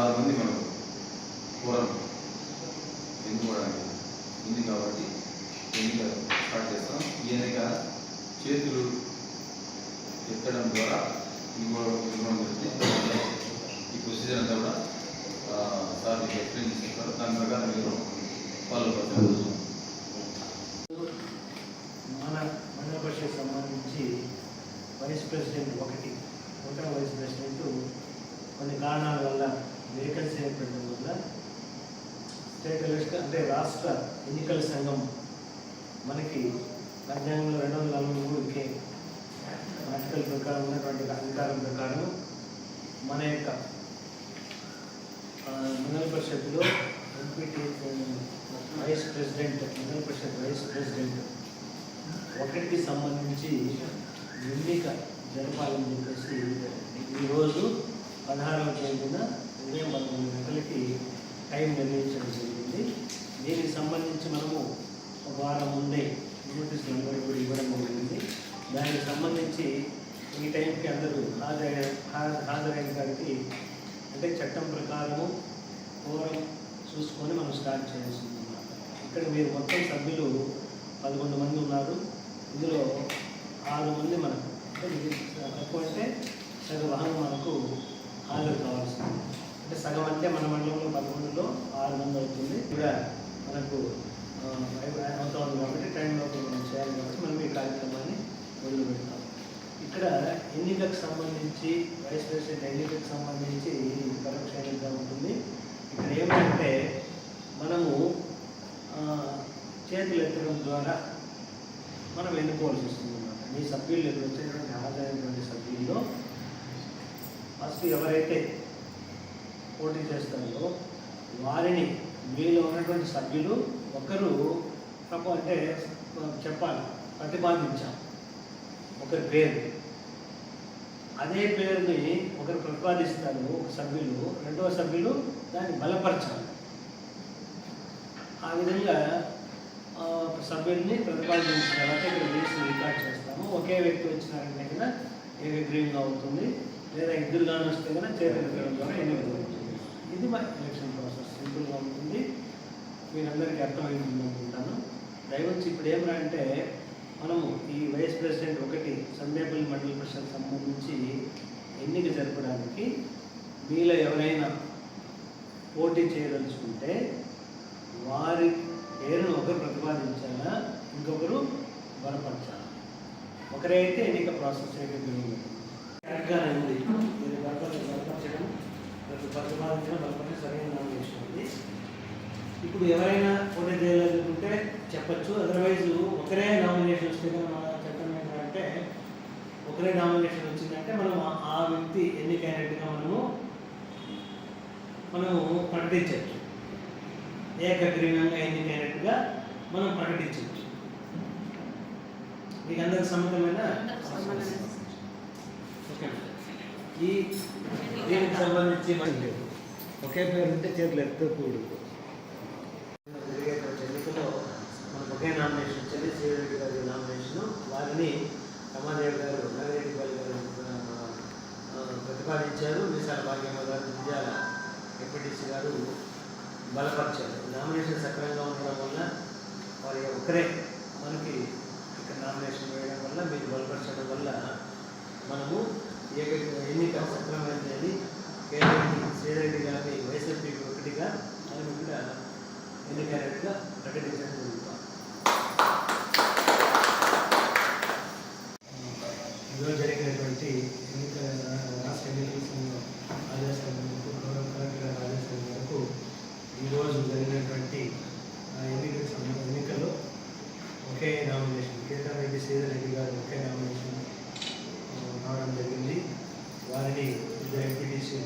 ఆరు మంది మనకు కూరం ఎన్నుకోవడానికి ఉంది కాబట్టి ఎన్నిక స్టార్ట్ చేస్తాం. ఈ ఎన్నిక చేతులు ఎత్తడం ద్వారా ఇవ్వడం జరుగుతుంది ఈ ప్రొసీజర్ అంతా కూడా సార్ మీకు ఎక్స్ప్లెయిన్ చేస్తారు దాని ప్రకారం మీరు ఫాలో అవుతారు మన సంబంధించి వైస్ ప్రెసిడెంట్ ఒకటి ఒకటో వైస్ ప్రెసిడెంట్ కొన్ని కారణాల వల్ల వేకెన్సీ ఏర్పడడం వల్ల స్టేట్ ఎలక్షన్ అంటే రాష్ట్ర ఎన్నికల సంఘం మనకి రాజ్యాంగంలో రెండు వందల నలభై మూడు కే ఆర్టికల్ ప్రకారం ఉన్నటువంటి అధికారం ప్రకారం మన యొక్క మండల పరిషత్తులో ఎంపీటీ వైస్ ప్రెసిడెంట్ మండల పరిషత్ వైస్ ప్రెసిడెంట్ ఒకటికి సంబంధించి ఎన్నిక జరపాలని చెప్పేసి ఈరోజు పదహారవ తేదీన ఉదయం పదకొండు గంటలకి టైం నిర్ణయించడం జరిగింది. దీనికి సంబంధించి మనము ఒక వారం ముందే నోటీసులు కూడా ఇవ్వడం జరిగింది. దానికి సంబంధించి ఈ టైంకి అందరూ హాజరైన హాజరైన దానికి అంటే చట్టం ప్రకారము కోరం చూసుకొని మనం స్టార్ట్ చేయాల్సి ఇక్కడ మీరు మొత్తం సభ్యులు పదకొండు మంది ఉన్నారు. ఇందులో ఆరు మంది మనకు అంటే తక్కువ అంటే సగ వాహనం మనకు హాజరు కావాల్సింది. అంటే సగం అంటే మన మండలంలో పదకొండులో ఆరు మంది అవుతుంది. కూడా మనకు అవుతుంది ఉంది కాబట్టి టైంలో మనం చేయాలి కాబట్టి మనం ఈ కార్యక్రమాన్ని మొదలు పెడతాం. ఇక్కడ ఎన్నికలకు సంబంధించి వైస్ ప్రెసిడెంట్ ఎన్నికలకు సంబంధించి పరోక్ష ఎన్నిక ఉంటుంది. ఇక్కడ ఏమంటే మనము చేతులు ఎత్తడం ద్వారా మనం ఎన్నుకోవాల్సి వస్తుంది అన్నమాట. మీ సభ్యులు ఎదురు వచ్చేటువంటి హాజరైనటువంటి సభ్యుల్లో ఫస్ట్ ఎవరైతే పోటీ చేస్తారో వారిని మీలో ఉన్నటువంటి సభ్యులు ఒకరు అంటే చెప్పాలి ప్రతిపాదించాలి. ఒకరి పేరు. అదే పేరుని ఒకరు ప్రతిపాదిస్తారు ఒక సభ్యులు రెండవ సభ్యులు దాన్ని బలపరచాలి. ఆ విధంగా సభ్యుల్ని ప్రతిపాదించిన తర్వాత ఇక్కడ రికార్డ్ చేస్తాము. ఒకే వ్యక్తి వచ్చినారంటే ఏ ఏకగ్రీవంగా అవుతుంది? లేదా ఇద్దరు కానీ వస్తే కూడా చేతులు ద్వారా ఎన్నిక జరుగుతుంది ఇది మా ఎలక్షన్ ప్రాసెస్ సింపుల్గా ఉంటుంది. మీరందరికీ అర్థమైంది అనుకుంటాను. దయవచ్చి ఇప్పుడు ఏమరా అంటే మనము ఈ వైస్ ప్రెసిడెంట్ ఒకటి సందేపల్లి మండల పరిషత్ సంబంధించి ఎన్నిక జరపడానికి మీలో ఎవరైనా పోటీ చేయదలుచుకుంటే వారి పేరును ఒకరు ప్రతిపాదించాలా ఇంకొకరు బలపరచాలా? ఒకరైతే ఎన్నిక ప్రాసెస్ కరెక్ట్గా ఉంది. మీరు బలపర- బలపరచడం ప్రతిపాదించడం బలపరచడం సరైన నామినేషన్ ఉంది ఇప్పుడు ఎవరైనా పోటీ చేయాలనుకుంటే చెప్పచ్చు. అదర్వైజ్ ఒకరే నామినేషన్ వస్తే మన చట్టం ఏంటంటే ఒకరే నామినేషన్ వచ్చిందంటే మనం ఆ- వ్యక్తి వ్యక్తి క్యాండిడేట్గా మనము మనము ప్రకటించవచ్చు. ఏకగ్రీవంగా క్యాండిడేట్గా మనం ప్రకటించవచ్చు. మీకు అందరికి సమ్మతమైన ఈ దీనికి సంబంధించి మనకి లేదు. ఒకే పేరు ఉంటే చేతులు ఎత్తకూడదు కూడు. ఎన్నికలో మనకు ఒకే నామినేషన్ చెల్లి శ్రీరెడ్డి గారి నామినేషన్. వారిని రమాదేవి గారు నగరెడ్డి బాలి గారు ప్రతిపాదించారు. విశాల భాగ్యమ్మ గారు విద్యాల ఎంపీటీసీ గారు బలపరిచారు. నామినేషన్ సక్రమంగా ఉండడం వల్ల వారి ఒకరే మనకి ఇక్కడ నామినేషన్ వేయడం వల్ల మీరు బలపరచడం వల్ల మనము ఏకైక ఎన్నిక సక్రమైంది అని శ్రీరెడ్డి గారు వైఎస్ఆర్పీ ఒకటిగా ఆయన కూడా ఎన్నికైనట్టుగా ప్రకటించడం జరుగుతాం ఈరోజు జరిగినటువంటి ఎన్నికల రాష్ట్ర ఎన్నికల సంఘం ఆదేశాల మేరకు గౌరవ కలెక్టర్ గారి ఆదేశాల మేరకు ఈరోజు జరిగినటువంటి ఆ ఎన్నికల సంబంధ ఎన్నికల్లో ఒకే నామినేషన్ కేతారెడ్డి శ్రీధర్ రెడ్డి గారు ఒకే నామినేషన్ ఆ, రావడం జరిగింది వారిని ఇద్దరు ఎంపీటీసీ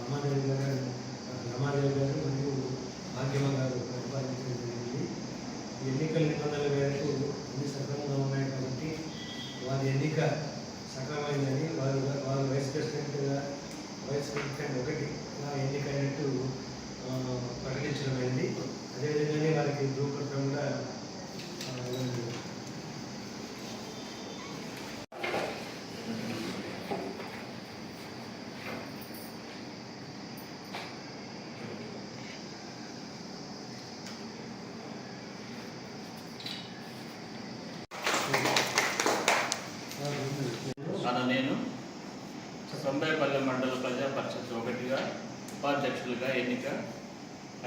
రమాదేవి గారు రమాదేవి గారు మరియు భాగ్యమ్మ గారు ప్రతిపాదించడం జరిగింది ఈ ఎన్నికల నిబంధనల మేరకు అన్ని సక్రమంగా ఉన్నాయి కాబట్టి వారి ఎన్నిక సక్రమైందని వారు వారు వైస్ ప్రెసిడెంట్గా వైస్ ప్రెసిడెంట్ ఒకటి ఎన్నికైనట్టు ఆ, ప్రకటించడం అయింది అదేవిధంగానే వారికి ధృవపత్రం కూడా ఆ, ఇవ్వడం జరిగింది. తొంభైపల్లి మండల ప్రజా పరిషత్ ఒకటిగా ఉపాధ్యక్షులుగా ఎన్నిక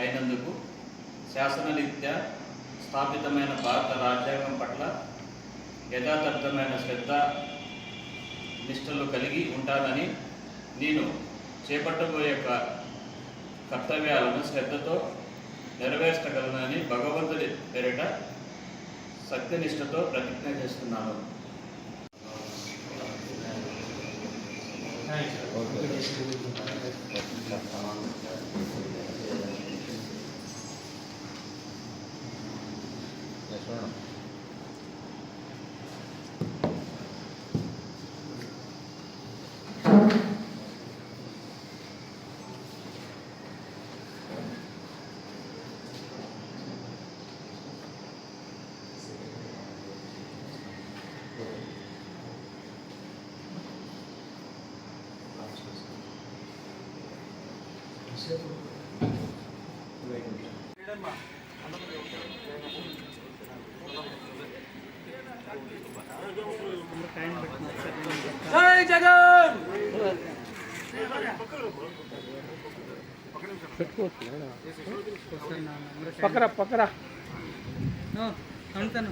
అయినందుకు శాసనరీత్యా స్థాపితమైన భారత రాజ్యాంగం పట్ల యథాతథమైన శ్రద్ధ నిష్టలు కలిగి ఉంటానని నేను చేపట్టబోయే కర్తవ్యాలను శ్రద్ధతో నెరవేర్చగలనని భగవంతుడి పేరిట సత్యనిష్టతో ప్రతిజ్ఞ చేస్తున్నాను. Thank you. జై జగన్ పక్కరా పక్కరా అంతను